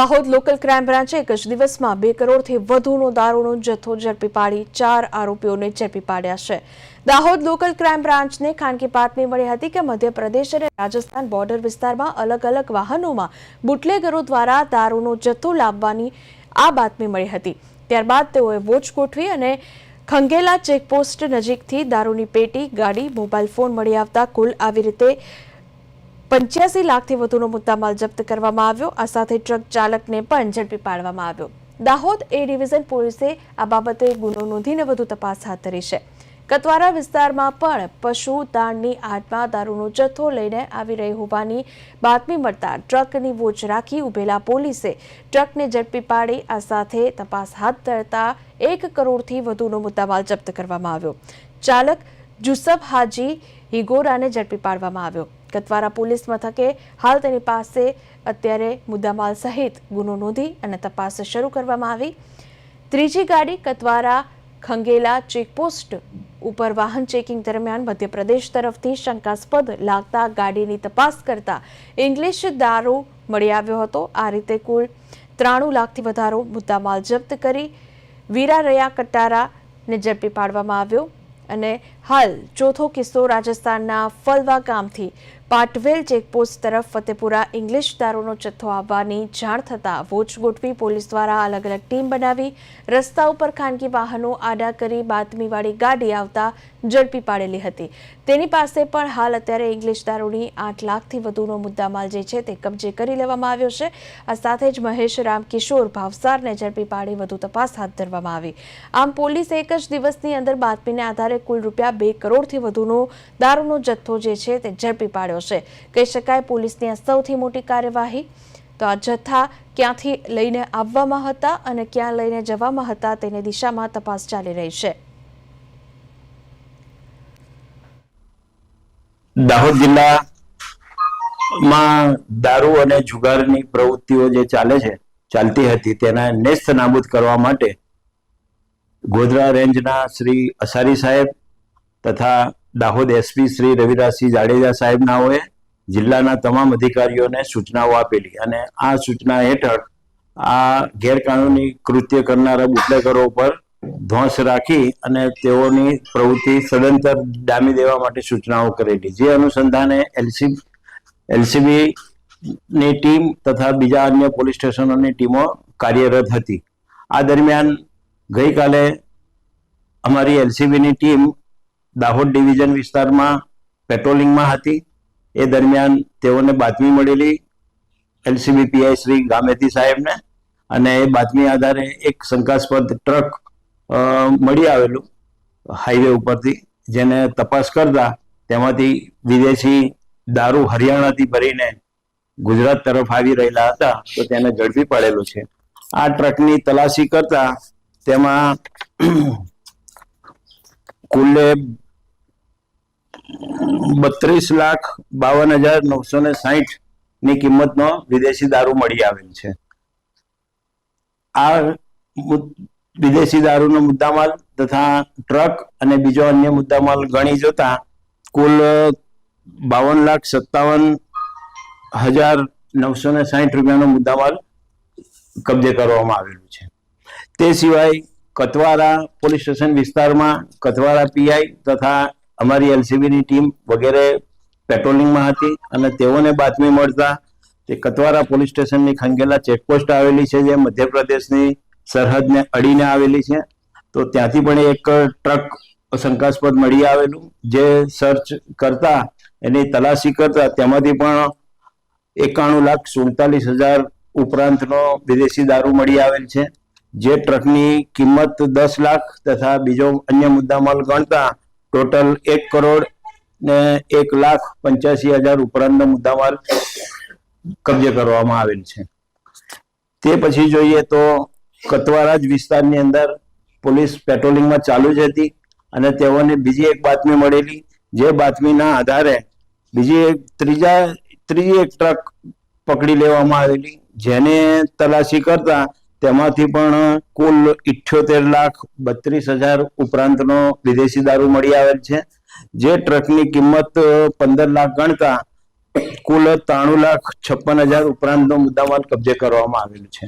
Dahod local crime બ્રાન્ચે એક જ દિવસમાં બે કરોડથી વધુનો દારૂનો જથ્થો ઝડપી પાડી ચાર આરોપીઓને ઝડપી પાડ્યા છે. દાહોદ લોકલ ક્રાઇમ બ્રાન્ચને ખાનગી બાતમી મળી હતી કે મધ્યપ્રદેશ અને રાજસ્થાન બોર્ડર વિસ્તારમાં અલગ અલગ વાહનોમાં બુટલેગરો દ્વારા દારૂનો જથ્થો લાવવાની આ બાતમી મળી હતી. ત્યારબાદ તેઓએ વોચ ગોઠવી અને ખંગેલા ચેકપોસ્ટ નજીકથી દારૂની પેટી, ગાડી, મોબાઈલ ફોન મળી આવતા કુલ આવી રીતે પંચ્યાસી લાખથી વધુનો મુદ્દામાલ જપ્ત કરવામાં આવ્યો. આ સાથે ટ્રક ચાલકને પણ ઝડપી પાડવામાં આવ્યો. દાહોદ એ ડિવિઝન પોલીસે આ બાબતે ગુનો નોંધીને વધુ તપાસ હાથ ધરી છે. કતવારા વિસ્તારમાં પણ પશુ દાણની આડમાં દારૂનો જથ્થો લઈને આવી રહી હોવાની બાતમી મળતા ટ્રકની વોચ રાખી ઉભેલા પોલીસે ટ્રકને ઝડપી પાડી, આ સાથે તપાસ હાથ ધરતા એક કરોડથી વધુનો મુદ્દામાલ જપ્ત કરવામાં આવ્યો. ચાલક જુસફ હાજી હિગોરાને ઝડપી પાડવામાં આવ્યો. કતવારા પોલીસ મથકે હાલ તેની પાસે અત્યારે મુદ્દામાલ સહિત ગુનો નોંધી અને તપાસ શરૂ કરવામાં આવી. ત્રીજી ગાડી કતવારા ખંગેલા ચેકપોસ્ટ ઉપર વાહન ચેકિંગ દરમિયાન મધ્યપ્રદેશ તરફથી શંકાસ્પદ લાગતા ગાડીની તપાસ કરતા ઇંગ્લિશ દારૂ મળી આવ્યો હતો. આ રીતે કુલ ત્રાણું લાખથી વધારો મુદ્દામાલ જપ્ત કરી વીરા રયા કટારાને ઝડપી પાડવામાં આવ્યો. અને હાલ ચોથો કિસ્સો રાજસ્થાનના ફલવા ગામથી પાટવેલ ચેકપોસ્ટ તરફ ફતેપુરા ઇંગ્લિશ દારૂનો જથ્થો આવવાની જાણ થતાં વોચ ગોઠવી પોલીસ દ્વારા અલગ અલગ ટીમ બનાવી, રસ્તા ઉપર ખાનગી વાહનો આડા કરી બાતમીવાળી ગાડી આવતા ઝડપી પાડેલી હતી. તેની પાસે પણ હાલ અત્યારે ઇંગ્લિશ દારૂની આઠ લાખથી વધુનો મુદ્દામાલ જે છે તે કબજે કરી લેવામાં આવ્યો છે. આ સાથે જ મહેશ રામકિશોર ભાવસારને ઝડપી પાડી વધુ તપાસ હાથ ધરવામાં આવી. આમ પોલીસે એક જ દિવસની અંદર બાતમીને આધારે કુલ રૂપિયા બે કરોડથી વધુનો દારૂનો જથ્થો જે છે તે ઝડપી પાડ્યો છે કહી શકાય પોલીસની આ સૌથી મોટી કાર્યવાહી તો આ જથ્થા ક્યાંથી લઈને આવવામાં હતા અને ક્યાં લઈને જવામાં હતા તેની દિશામાં તપાસ ચાલી રહી છે. દાહોદ જિલ્લામાં દારૂ અને જુગારની પ્રવૃત્તિઓ જે ચાલે છે, ચાલતી હતી, તેના નેસ્ત નાબૂદ કરવા માટે ગોધરા રેન્જના શ્રી અસારી સાહેબ તથા દાહોદ એસપી શ્રી રવિરાજસિંહ જાડેજા સાહેબનાઓએ જિલ્લાના તમામ અધિકારીઓને સૂચનાઓ આપેલી અને આ સૂચના હેઠળ આ ગેરકાનૂની કૃત્ય કરનારા બુટલેગરો પર ધ્વંસ રાખી અને તેઓની પ્રવૃત્તિ સદંતર ડામી દેવા માટે સૂચનાઓ કરેલી. જે અનુસંધાને એલસી એલસીબી ની ટીમ તથા બીજા અન્ય પોલીસ સ્ટેશનોની ટીમો કાર્યરત હતી. આ દરમિયાન ગઈકાલે અમારી એલસીબીની ટીમ દાહોદ ડિવિઝન વિસ્તારમાં પેટ્રોલિંગમાં હતી. એ દરમિયાન તેઓને બાતમી મળેલી એલસીબી પીઆઈ શ્રી ગામેતી સાહેબને અને એ બાતમી આધારે એક શંકાસ્પદ ટ્રક મળી આવેલું હાઈવે ઉપરથી, જેને તપાસ કરતા તેમાંથી વિદેશી દારૂ હરિયાણાથી ભરીને ગુજરાત તરફ આવી રહેલા હતા, તો તેને ઝડપી પડેલું છે. આ ટ્રકની તલાશી કરતા તેમાં કુલ્લે બત્રીસ લાખ બાવન હજાર નવસો ને સાહીઠની કિંમતનો વિદેશી દારૂ મળી આવેલ છે. આ વિદેશી દારૂનો મુદ્દામાલ તથા ટ્રક અને બીજો અન્ય મુદ્દામાલ ગણી જોતા કુલ બાવન લાખ સત્તાવન હજાર નવસો ને સાહીઠ રૂપિયાનો મુદ્દામાલ કબજે કરવામાં આવેલું છે. તે સિવાય કતવારા પોલીસ સ્ટેશન વિસ્તારમાં કતવારા પીઆઈ તથા અમારી એલસીબીની ટીમ વગેરે પેટ્રોલિંગમાં હતી અને તેઓને બાતમી મળતા તે કતવારા પોલીસ સ્ટેશનની ખંગેલા ચેકપોસ્ટ આવેલી છે, જે મધ્યપ્રદેશની સરહદને અડીને આવેલી છે. તો ત્યાંથી પણ એક ટ્રક શંકાસ્પદ મળી આવેલું. જે સર્ચ કરતા, એની તલાશી કરતા તેમાંથી પણ એકાણું લાખ સુડતાલીસ હજાર ઉપરાંતનો વિદેશી દારૂ મળી આવેલ છે. જે ટ્રકની કિંમત દસ લાખ તથા બીજો અન્ય મુદ્દામાલ ગણતા ટોટલ એક કરોડ ને એક લાખ પંચ્યાસી હજાર ઉપરાંતનો મુદ્દામાલ કબજે કરવામાં આવેલ છે. તે પછી જોઈએ તો કતવારા જ વિસ્તારની અંદર પોલીસ પેટ્રોલિંગમાં ચાલુ જ હતી અને તેઓને બીજી એક બાતમી મળેલી, જે બાતમીના આધારે બીજી એક ત્રીજા, ત્રીજી એક ટ્રક પકડી લેવામાં આવેલી, જેને તલાશી કરતા તેમાંથી પણ કુલ ઇઠ્યોતેર લાખ બત્રીસ હજાર ઉપરાંતનો વિદેશી દારૂ મળી આવેલ છે. જે ટ્રકની કિંમત પંદર લાખ ગણતા કુલ ત્રાણું લાખ છપ્પન હજાર ઉપરાંતનો મુદ્દામાલ કબજે કરવામાં આવેલ છે.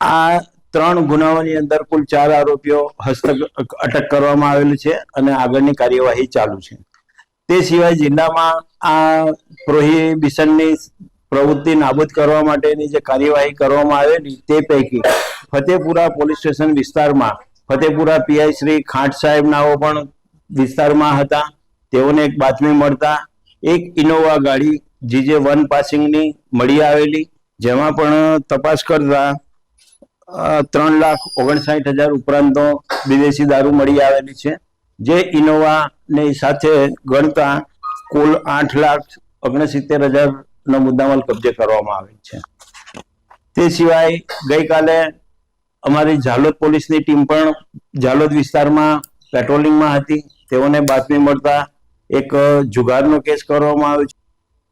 આ ત્રણ ગુનાઓની અંદર કુલ ચાર આરોપીઓ હસ્તક, અટક કરવામાં આવેલ છે અને આગળની કાર્યવાહી ચાલુ છે. તે સિવાય જિલ્લામાં આ પ્રોહિબિશનની પ્રવૃત્તિ નાબૂદ કરવા માટેની જે કાર્યવાહી કરવામાં આવેલી તે પૈકી ફતેપુરા પોલીસ સ્ટેશન વિસ્તારમાં ફતેપુરા પીઆઈ શ્રી ખાંટ સાહેબ નાઓ પણ વિસ્તારમાં હતા. તેઓને એક બાતમી મળતા એક ઇનોવા ગાડી જીજે વન પાસિંગની મળી આવેલી, જેમાં પણ તપાસ કરતા ત્રણ લાખ ઓગણસાઠ હજાર ઉપરાંતનો વિદેશી દારૂ મળી આવેલી છે. જે ઇનોવા ની સાથે ગણતા કુલ આઠ લાખ ઓગણસિત્તેર હજાર નો મુદ્દામાલ કબજે કરવામાં આવેલ છે. તે સિવાય ગઈકાલે અમારી ઝાલોદ પોલીસની ટીમ પણ ઝાલોદ વિસ્તારમાં પેટ્રોલિંગમાં હતી. તેઓને બાતમી મળતા એક જુગારનો કેસ કરવામાં આવ્યો છે.